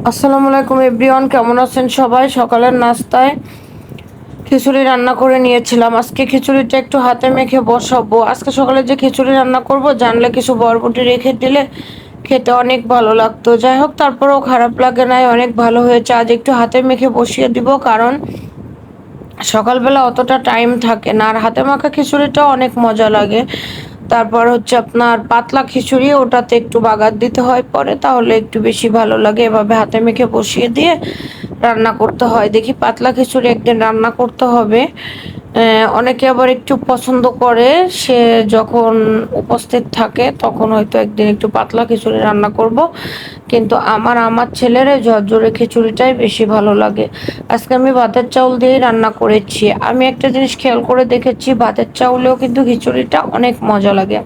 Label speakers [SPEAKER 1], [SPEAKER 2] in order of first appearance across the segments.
[SPEAKER 1] আসসালামু আলাইকুম এভরিওয়ান, কেমন আছেন সবাই? সকালের নাস্তায় খিচুড়ি রান্না করে নিয়েছিলাম। আজকে খিচুড়িটা একটু হাতে মেখে বসাবো। আজকে সকালে যে খিচুড়ি রান্না করব, জানলে কিছু বরবটি রেখে দিলে খেতে অনেক ভালো লাগতো। যাই হোক, তারপরেও খারাপ লাগে নাই, অনেক ভালো হয়েছে। আজ একটু হাতে মেখে বসিয়ে দিব, কারণ সকালবেলা অতটা টাইম থাকে না। আর হাতে মাখা খিচুড়িটাও অনেক মজা লাগে। তারপর হচ্ছে আপনার পাতলা খিচুড়ি, ওটাতে একটু বাগার দিতে হয় পরে, তাহলে একটু বেশি ভালো লাগে। এভাবে হাতে মেখে বসিয়ে দিয়ে রান্না করতে হয়। দেখি পাতলা খিচুড়ি একদিন রান্না করতে হবে। অনেকে আবার একটু পছন্দ করে, সে যখন উপস্থিত থাকে তখন হয়তো একদিন একটু পাতলা খিচুড়ি রান্না করব। কিন্তু আমার আমার ছেলের ঝরঝরে খিচুড়িটাই বেশি ভালো লাগে। আজকে আমি ভাতের চাউল দিয়েই রান্না করেছি। আমি একটা জিনিস খেয়াল করে দেখেছি, ভাতের চাউলেও কিন্তু খিচুড়িটা অনেক মজা লাগে।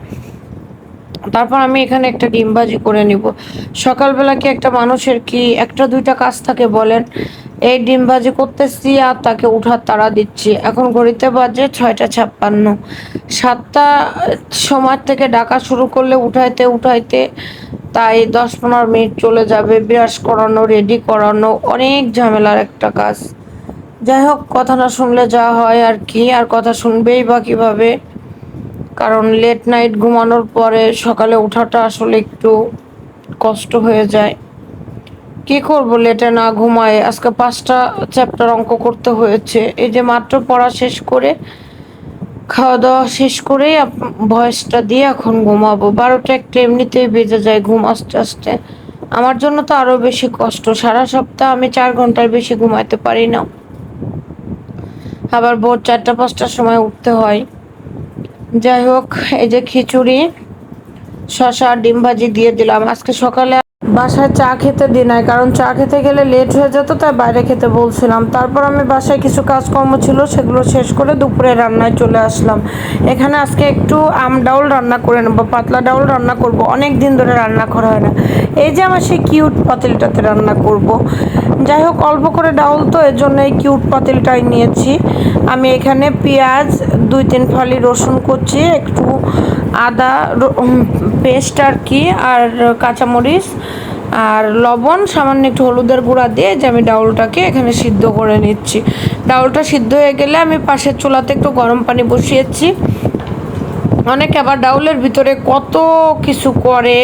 [SPEAKER 1] তারপর আমি এখানে একটা ডিম ভাজি করে নিব। সকালবেলা কি একটা মানুষের কি একটা দুইটা কাজ থাকে বলেন এই ডিম ভাজি করতেছি আর তাকে উঠার তাড়া দিচ্ছি। এখন ঘড়িতে বাজে ছয়টা ছাপ্পান্ন। সাতটা সময় থেকে ডাকা শুরু করলে উঠাইতে উঠাইতে তাই দশ পনেরো মিনিট চলে যাবে। ব্রাশ করানো, রেডি করানো অনেক ঝামেলার একটা কাজ। যাই হোক, কথা না শুনলে যা হয় আর কি, আর কথা শুনবেই বা কীভাবে। কারণ লেট নাইট ঘুমানোর পরে সকালে ওঠাটা আসলে একটু কষ্ট হয়ে যায়। কি করব লেটে না ঘুমায়? আজকে পাঁচটা চ্যাপ্টার অঙ্ক করতে হয়েছে। এই যে মাত্র পড়া শেষ করে, খাওয়া দাওয়া শেষ করেই ভয়েসটা দিয়ে এখন ঘুমাবো। বারোটা একটা এমনিতেই বেজে যায় ঘুম আস্তে আস্তে। আমার জন্য তো আরও বেশি কষ্ট। সারা সপ্তাহ আমি চার ঘণ্টার বেশি ঘুমাইতে পারি না। আবার ভোর চারটা, পাঁচটার সময় উঠতে হয়। যাই হোক, এই যে খিচুড়ি শশা ডিম ভাজি দিয়ে দিলাম। আজকে সকালে বাসায় চা খেতে দিই নাই, কারণ চা খেতে গেলে লেট হয়ে যেত, তাই বাইরে খেতে বলছিলাম। তারপর আমি বাসায় কিছু কাজকর্ম ছিল, সেগুলো শেষ করে দুপুরে রান্নায় চলে আসলাম। এখানে আজকে একটু আম ডাউল রান্না করে নেব, পাতলা ডাউল রান্না করব, অনেক দিন ধরে রান্না করা হয় না। এই যে আমার সেই কিউট পাতিলটাতে রান্না করব। যাই হোক, অল্প করে ডাউল তো এর জন্য এই কিউট পাতিলটাই নিয়েছি। আমি এখানে পেঁয়াজ, দুই তিন ফালি রসুন করছি একটু আদা পেস্ট আর কি, আর কাঁচামরিচ আর লবণ, সামান্য একটু হলুদের গুঁড়া দিয়ে যে আমি ডাউলটাকে এখানে সিদ্ধ করে নিচ্ছি। ডাউলটা সিদ্ধ হয়ে গেলে আমি পাশের চুলাতে একটু গরম পানি বসিয়েছি। অনেকে আবার ডাউলের ভিতরে কত কিছু করে,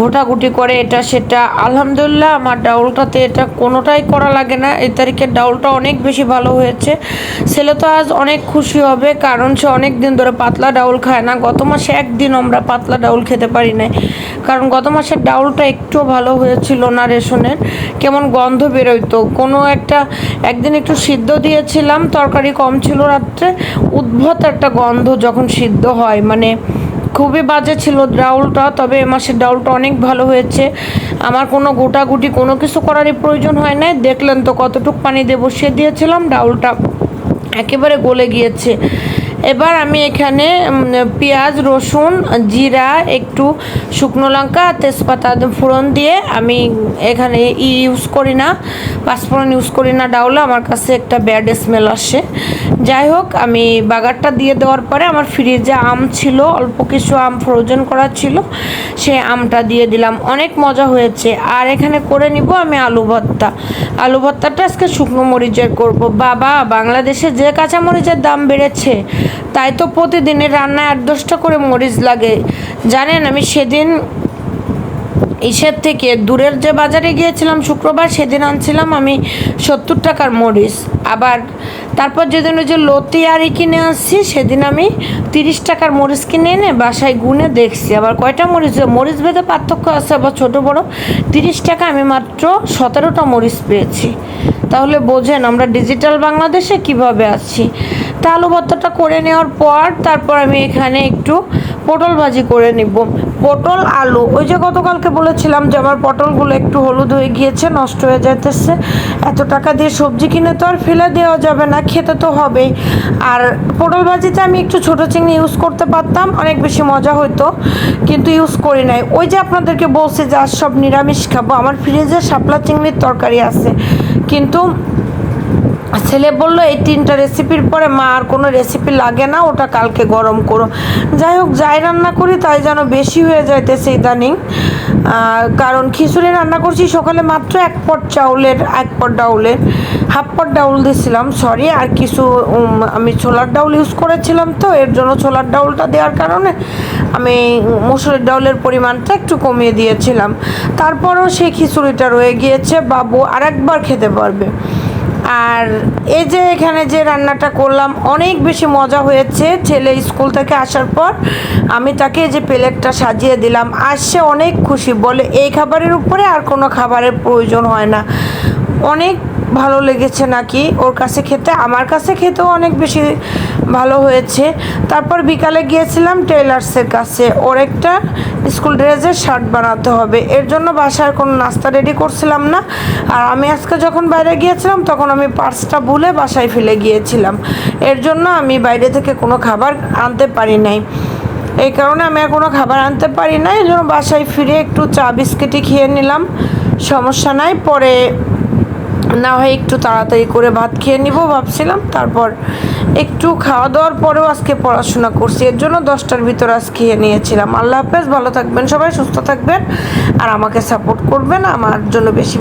[SPEAKER 1] ঘোটাঘুটি করে, এটা সেটা। আলহামদুলিল্লাহ, আমার ডাউলটাতে এটা কোনোটাই করা লাগে না। এই তারিখের ডাউলটা অনেক বেশি ভালো হয়েছে। ছেলে তো আজ অনেক খুশি হবে, কারণ সে অনেক দিন ধরে পাতলা ডাউল খায় না। গত মাসে একদিন আমরা পাতলা ডাউল খেতে পারি নাই। কারণ গত মাসের ডাউলটা একটু ভালো হয়েছিল না রেশনের। কেমন গন্ধ বেরোইতো। কোনো একটা, একদিন একটু সিদ্ধ দিয়েছিলাম, তরকারি কম ছিল রাত্রে উদ্ভত একটা গন্ধ যখন সিদ্ধ হয়। মানে খুবই বাজে ছিল ডাউলটা, তবে এ মাসের ডাউলটা অনেক ভালো হয়েছে। আমার কোনো গোটাগুটি কোনো কিছু করারই প্রয়োজন হয় নাই। দেখলেন তো কতটুকু পানি দেবো বসিয়ে দিয়েছিলাম, ডাউলটা একেবারে গলে গিয়েছে। এবার আমি এখানে পেঁয়াজ, রসুন, জিরা, একটু শুকনো লঙ্কা, তেজপাতা ফোড়ন দিয়ে আমি এখানে ইউজ করি না পাঁচফোড়ন ইউজ করি না, ডাউলে, আমার কাছে একটা ব্যাড স্মেল আসে। যাই হোক, আমি বাগারটা দিয়ে দেওয়ার পরে আমার ফ্রিজে আম ছিল, অল্প কিছু আম ফ্রোজেন করা ছিল, সেই আমটা দিয়ে দিলাম। অনেক মজা হয়েছে। আর এখানে করে নিব আমি আলু ভর্তা। আলু ভর্তাটা আজকে শুকনো মরিচের করব। বাবা, বাংলাদেশে যে কাঁচা মরিচের দাম বেড়েছে তাই তো প্রতিদিনের রান্নায় আট দশটা করে মরিচ লাগে। জানেন, আমি সেদিন ইসের থেকে দূরের যে বাজারে গিয়েছিলাম শুক্রবার, সেদিন আনছিলাম আমি সত্তর টাকার মরিচ। আবার তারপর যেদিন ওই যে লতি আরি কিনে আসছি সেদিন আমি তিরিশ টাকার মরিচ কিনে এনে বাসায় গুনে দেখছি। আবার কয়টা মরিচ? মরিচ ভেদে পার্থক্য আছে, আবার ছোটো বড়। তিরিশ টাকা আমি মাত্র সতেরোটা মরিচ পেয়েছি। তাহলে বোঝেন আমরা ডিজিটাল বাংলাদেশে কীভাবে আছি। তা আলু ভর্তাটা করে নেওয়ার পর তারপর আমি এখানে একটু পটল ভাজি করে নিব। পটল, আলু, ওই যে গতকালকে বলেছিলাম যে আমার পটলগুলো একটু হলুদ হয়ে গিয়েছে, নষ্ট হয়ে যাইতেছে। এত টাকা দিয়ে সবজি কিনে তো আর ফেলে দেওয়া যাবে না, খেতে তো হবেই। আর পটল ভাজিতে আমি একটু ছোটো চিংড়ি ইউজ করতে পারতাম, অনেক বেশি মজা হতো কিন্তু ইউজ করি নাই। ওই যে আপনাদেরকে বলছি যে আজ সব নিরামিষ খাব, আমার ফ্রিজে শাপলা চিংড়ির তরকারি আছে, কিন্তু ছেলে বলল, এই তিনটা রেসিপির পরে মা আর কোনো রেসিপি লাগে না, ওটা কালকে গরম করো। যাই হোক, যাই রান্না করি, তাই যেন বেশি হয়ে যাইতেছে ইদানিং। কারণ খিচুড়ি রান্না করছি সকালে মাত্র এক পট চাউলের, এক পট ডাউলের, হাফ পট ডাউল দিয়েছিলাম সরি আর কিছু আমি ছোলার ডাউল ইউজ করেছিলাম তো, এর জন্য ছোলার ডাউলটা দেওয়ার কারণে আমি মুসুরের ডাউলের পরিমাণটা একটু কমিয়ে দিয়েছিলাম। তারপরও সেই খিচুড়িটা রয়ে গিয়েছে, বাবু আরেকবার খেতে পারবে। আর এই যে এখানে যে রান্নাটা করলাম, অনেক বেশি মজা হয়েছে ছেলে স্কুল থেকে আসার পর। আমি তাকে যে প্লেটটা সাজিয়ে দিলাম, আর সে অনেক খুশি। বলে, এই খাবারের উপরে আর কোনো খাবারের প্রয়োজন হয় না। অনেক ভালো লেগেছে নাকি ওর কাছে খেতে? আমার কাছে খেতেও অনেক বেশি ভালো হয়েছে। তারপর বিকালে গিয়েছিলাম টেলার্সের কাছে। ওর একটা স্কুল ড্রেসের শার্ট বানাতে হবে। এর জন্য বাসায় কোনো নাস্তা রেডি করছিলাম না। আর আমি আজকে যখন বাইরে গিয়েছিলাম, তখন আমি পার্সটা ভুলে বাসায় ফেলে গিয়েছিলাম। এর জন্য আমি বাইরে থেকে কোনো খাবার আনতে পারি নাই। এই কারণে আমি আর কোনো খাবার আনতে পারি না। এই জন্য বাসায় ফিরে একটু চা বিস্কিটই খেয়ে নিলাম। সমস্যা নাই। পরে না হয় একটু তাড়াতাড়ি করে ভাত খেয়ে নিব ভাবছিলাম। তারপর একটু খাওয়া দাওয়ার পরেও আজকে পড়াশোনা করছি। এর জন্য দশটার ভিতর আজ খেয়ে নিয়েছিলাম। আল্লাহ হাফেজ, ভালো থাকবেন সবাই, সুস্থ থাকবেন। আর আমাকে সাপোর্ট করবেন, আমার জন্য বেশি